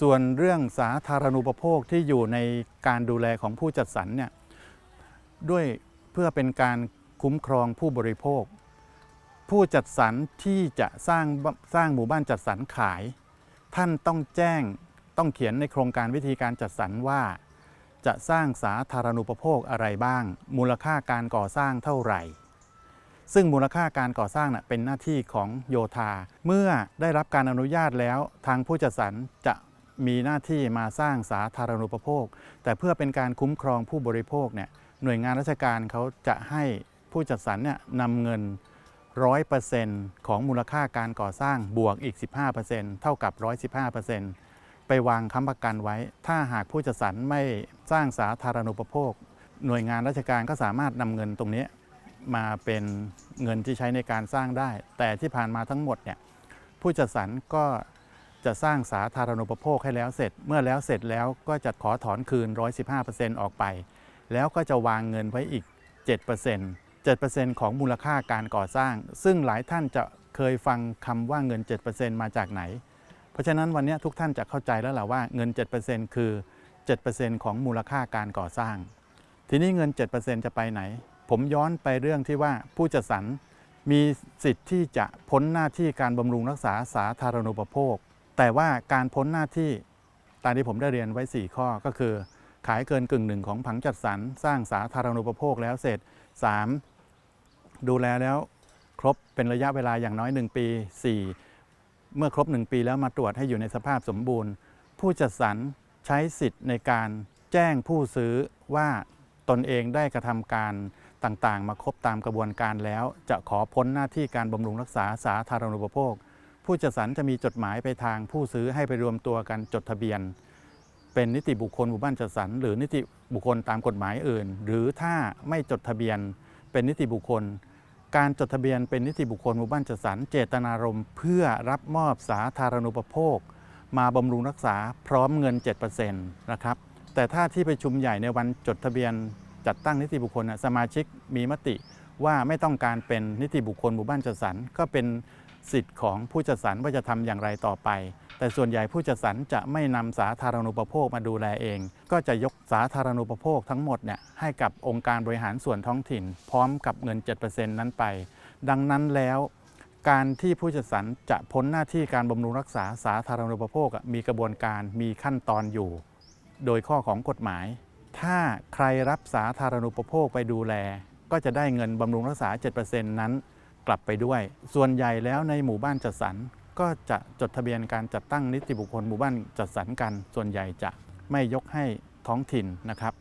ส่วนเรื่องสาธารณูปโภคที่อยู่ในการดูแลของผู้จัดสรรเนี่ยด้วยเพื่อเป็นการคุ้มครองผู้บริโภค ผู้จัดสรรที่จะสร้างสร้างหมู่บ้านจัดสรรขาย ท่านต้องแจ้งต้องเขียนในโครงการวิธีการจัดสรรว่า จะสร้างสาธารณูปโภคอะไรบ้าง มูลค่าการก่อสร้างเท่าไหร่ ซึ่งมูลค่าการก่อสร้างนะเป็นหน้าที่ของโยธา เมื่อได้รับการอนุญาตแล้วทางผู้จัดสรรจะ มีหน้าที่มาสร้างสาธารณูปโภค แต่เพื่อเป็นการคุ้มครองผู้บริโภคเนี่ยหน่วยงานราชการเขาจะให้ผู้จัดสรรเนี่ยนำเงิน 100%ของมูลค่าการก่อสร้างบวกอีก 15%เท่ากับ 115%ไปวางค้ำประกันไว้ ถ้าหากผู้จัดสรรไม่สร้างสาธารณูปโภค หน่วยงานราชการก็สามารถนำเงินตรงนี้มาเป็นเงินที่ใช้ในการสร้างได้ แต่ที่ผ่านมาทั้งหมดเนี่ยผู้จัดสรรก็ จะสร้างสาธารณูปโภคให้แล้วเสร็จ เมื่อแล้วเสร็จแล้วก็จะขอถอนคืน 115%ออกไป แล้วก็จะวางเงินไว้อีก 7% 7%ของมูลค่าการก่อสร้าง ซึ่งหลายท่านจะเคยฟังคำว่าเงิน 7%มาจากไหน เพราะฉะนั้นวันนี้ทุกท่านจะเข้าใจแล้วล่ะว่าเงิน 7%คือ 7%ของมูลค่าการก่อสร้าง ทีนี้เงิน 7%จะไปไหน ผมย้อนไปเรื่องที่ว่าผู้จัดสรรมีสิทธิ์ที่จะพ้นหน้าที่การบำรุงรักษาสาธารณูปโภค แต่ว่าการพ้นหน้าที่ตามที่ผมได้เรียนไว้ 4 ข้อก็คือ ขายเกินกึ่งหนึ่งของผังจัดสรรสร้างสาธารณูปโภคแล้วเสร็จ 3. ดูแลแล้วครบเป็นระยะเวลาอย่างน้อย 1 ปี 4 เมื่อครบ 1 ปีแล้วมาตรวจให้อยู่ในสภาพสมบูรณ์ ผู้จัดสรรใช้สิทธิ์ในการแจ้งผู้ซื้อว่าตนเองได้กระทำการต่างๆ มาครบตามกระบวนการแล้ว จะขอพ้นหน้าที่การบำรุงรักษาสาธารณูปโภค ผู้จัดสรรจะมีจดหมายไปทางผู้ซื้อให้ไปรวมตัวกันจดทะเบียน เป็นนิติบุคคลหมู่บ้านจัดสรรหรือนิติบุคคลตามกฎหมายอื่น หรือถ้าไม่จดทะเบียนเป็นนิติบุคคล การจดทะเบียนเป็นนิติบุคคลหมู่บ้านจัดสรรเจตนารมณ์เพื่อรับมอบสาธารณูปโภค มาบำรุงรักษาพร้อมเงิน 7%นะครับแต่ถ้าที่ประชุมใหญ่ในวันจดทะเบียนจัดตั้งนิติบุคคลสมาชิกมีมติว่าไม่ต้องการเป็นนิติบุคคลหมู่บ้านจัดสรรก็เป็น สิทธิ์ของผู้จัดสรรว่าจะทำอย่างไรต่อไป แต่ส่วนใหญ่ผู้จัดสรรจะไม่นำสาธารณูปโภคมาดูแลเอง ก็จะยกสาธารณูปโภคทั้งหมดเนี่ยให้กับองค์การบริหารส่วนท้องถิ่น พร้อมกับเงิน 7%นั้นไป ดังนั้นแล้วการที่ผู้จัดสรรจะพ้นหน้าที่การบำรุงรักษาสาธารณูปโภคมีกระบวนการมีขั้นตอนอยู่ โดยข้อของกฎหมาย ถ้าใครรับสาธารณูปโภคไปดูแล ก็จะได้เงินบำรุงรักษา 7%นั้น กลับไปด้วย ส่วนใหญ่แล้วในหมู่บ้านจัดสรรก็จะจดทะเบียนการจัดตั้งนิติบุคคลหมู่บ้านจัดสรรกัน ส่วนใหญ่จะไม่ยกให้ท้องถิ่นนะครับ